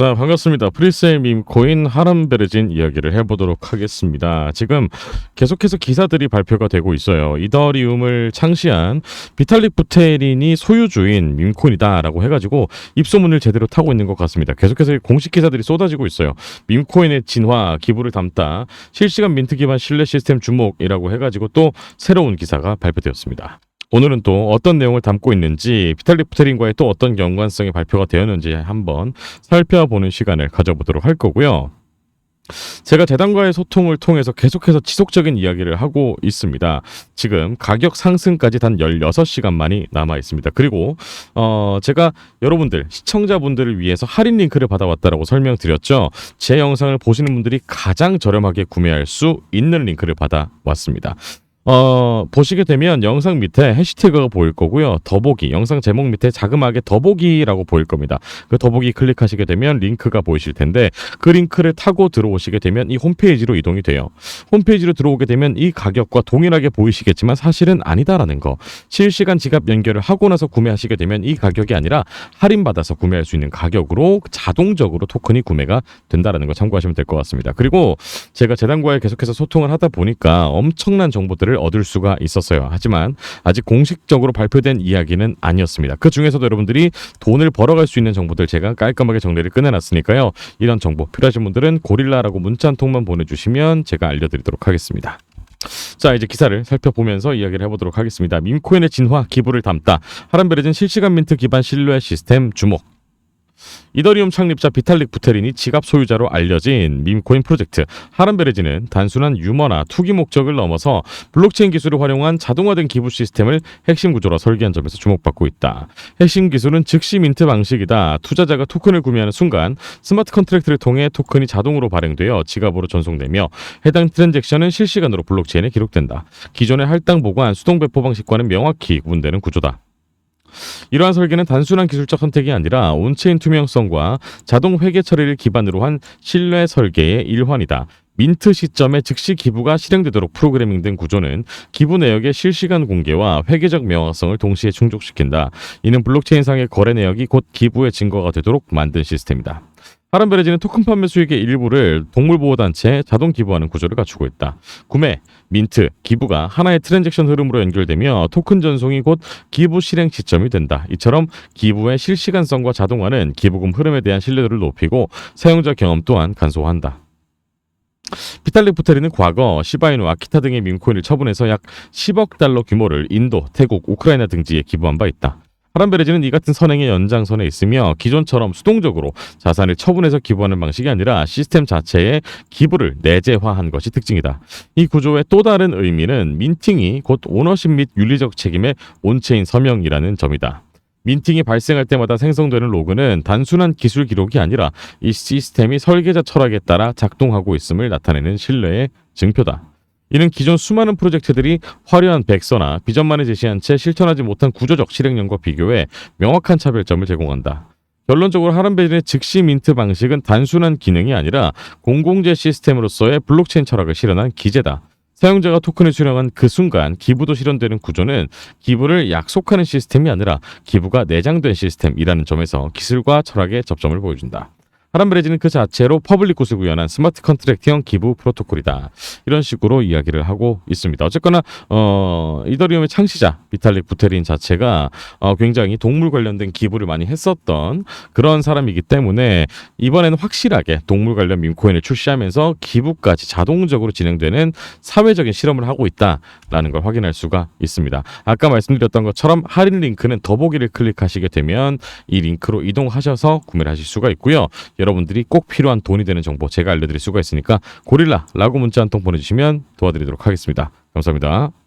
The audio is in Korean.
자 반갑습니다. 프리세일 밈코인 하람베르진 이야기를 해보도록 하겠습니다. 지금 계속해서 기사들이 발표가 되고 있어요. 이더리움을 창시한 비탈릭 부테린이 소유주인 밈코인이다 라고 해가지고 입소문을 제대로 타고 있는 것 같습니다. 계속해서 공식 기사들이 쏟아지고 있어요. 밈코인의 진화 기부를 담다 실시간 민트 기반 신뢰 시스템 주목이라고 해가지고 또 새로운 기사가 발표되었습니다. 오늘은 또 어떤 내용을 담고 있는지 비탈릭 부테린과의 또 어떤 연관성이 발표가 되었는지 한번 살펴보는 시간을 가져보도록 할 거고요. 제가 재단과의 소통을 통해서 계속해서 지속적인 이야기를 하고 있습니다. 지금 가격 상승까지 단 16시간만이 남아 있습니다. 그리고 어 제가 여러분들 시청자분들을 위해서 할인 링크를 받아왔다라고 설명드렸죠. 제 영상을 보시는 분들이 가장 저렴하게 구매할 수 있는 링크를 받아왔습니다. 어, 보시게 되면 영상 밑에 해시태그가 보일 거고요. 더보기, 영상 제목 밑에 자그마하게 더보기라고 보일 겁니다. 그 더보기 클릭하시게 되면 링크가 보이실 텐데 그 링크를 타고 들어오시게 되면 이 홈페이지로 이동이 돼요. 홈페이지로 들어오게 되면 이 가격과 동일하게 보이시겠지만 사실은 아니다라는 거. 실시간 지갑 연결을 하고 나서 구매하시게 되면 이 가격이 아니라 할인받아서 구매할 수 있는 가격으로 자동적으로 토큰이 구매가 된다라는 거 참고하시면 될 것 같습니다. 그리고 제가 재단과의 계속해서 소통을 하다 보니까 엄청난 정보들을 얻을 수가 있었어요. 하지만 아직 공식적으로 발표된 이야기는 아니었습니다. 그 중에서도 여러분들이 돈을 벌어갈 수 있는 정보들 제가 깔끔하게 정리를 끝내놨으니까요. 이런 정보 필요하신 분들은 고릴라라고 문자 한 통만 보내주시면 제가 알려드리도록 하겠습니다. 자 이제 기사를 살펴보면서 이야기를 해보도록 하겠습니다. 밈코인의 진화 기부를 담다 하람베르진 실시간 민트 기반 신뢰 시스템 주목 이더리움 창립자 비탈릭 부테린이 지갑 소유자로 알려진 밈코인 프로젝트 하람베르지는 단순한 유머나 투기 목적을 넘어서 블록체인 기술을 활용한 자동화된 기부 시스템을 핵심 구조로 설계한 점에서 주목받고 있다. 핵심 기술은 즉시 민트 방식이다. 투자자가 토큰을 구매하는 순간 스마트 컨트랙트를 통해 토큰이 자동으로 발행되어 지갑으로 전송되며 해당 트랜잭션은 실시간으로 블록체인에 기록된다. 기존의 할당 보관, 수동 배포 방식과는 명확히 구분되는 구조다. 이러한 설계는 단순한 기술적 선택이 아니라 온체인 투명성과 자동 회계 처리를 기반으로 한 신뢰 설계의 일환이다. 민트 시점에 즉시 기부가 실행되도록 프로그래밍 된 구조는 기부 내역의 실시간 공개와 회계적 명확성을 동시에 충족시킨다. 이는 블록체인상의 거래 내역이 곧 기부의 증거가 되도록 만든 시스템이다. 하람베레지는 토큰 판매 수익의 일부를 동물보호단체에 자동 기부하는 구조를 갖추고 있다. 구매, 민트, 기부가 하나의 트랜잭션 흐름으로 연결되며 토큰 전송이 곧 기부 실행 시점이 된다. 이처럼 기부의 실시간성과 자동화는 기부금 흐름에 대한 신뢰도를 높이고 사용자 경험 또한 간소화한다. 비탈릭 부테리는 과거 시바이누, 아키타 등의 밈코인을 처분해서 약 10억 달러 규모를 인도, 태국, 우크라이나 등지에 기부한 바 있다. 하람베레지는 이 같은 선행의 연장선에 있으며 기존처럼 수동적으로 자산을 처분해서 기부하는 방식이 아니라 시스템 자체에 기부를 내재화한 것이 특징이다. 이 구조의 또 다른 의미는 민팅이 곧 오너십 및 윤리적 책임의 온체인 서명이라는 점이다. 민팅이 발생할 때마다 생성되는 로그는 단순한 기술 기록이 아니라 이 시스템이 설계자 철학에 따라 작동하고 있음을 나타내는 신뢰의 증표다. 이는 기존 수많은 프로젝트들이 화려한 백서나 비전만을 제시한 채 실천하지 못한 구조적 실행력과 비교해 명확한 차별점을 제공한다. 결론적으로 하람베진의 즉시 민트 방식은 단순한 기능이 아니라 공공재 시스템으로서의 블록체인 철학을 실현한 기재다. 사용자가 토큰을 수령한 그 순간 기부도 실현되는 구조는 기부를 약속하는 시스템이 아니라 기부가 내장된 시스템이라는 점에서 기술과 철학의 접점을 보여준다. 하람브레지는 그 자체로 퍼블릭 굿을 구현한 스마트 컨트랙트형 기부 프로토콜이다. 이런 식으로 이야기를 하고 있습니다. 어쨌거나 어, 이더리움의 창시자 비탈릭 부테린 자체가 어, 굉장히 동물 관련된 기부를 많이 했었던 그런 사람이기 때문에 이번에는 확실하게 동물 관련 밈코인을 출시하면서 기부까지 자동적으로 진행되는 사회적인 실험을 하고 있다라는 걸 확인할 수가 있습니다. 아까 말씀드렸던 것처럼 할인 링크는 더보기를 클릭하시게 되면 이 링크로 이동하셔서 구매를 하실 수가 있고요. 여러분들이 꼭 필요한 돈이 되는 정보 제가 알려드릴 수가 있으니까 고릴라라고 문자 한 통 보내주시면 도와드리도록 하겠습니다. 감사합니다.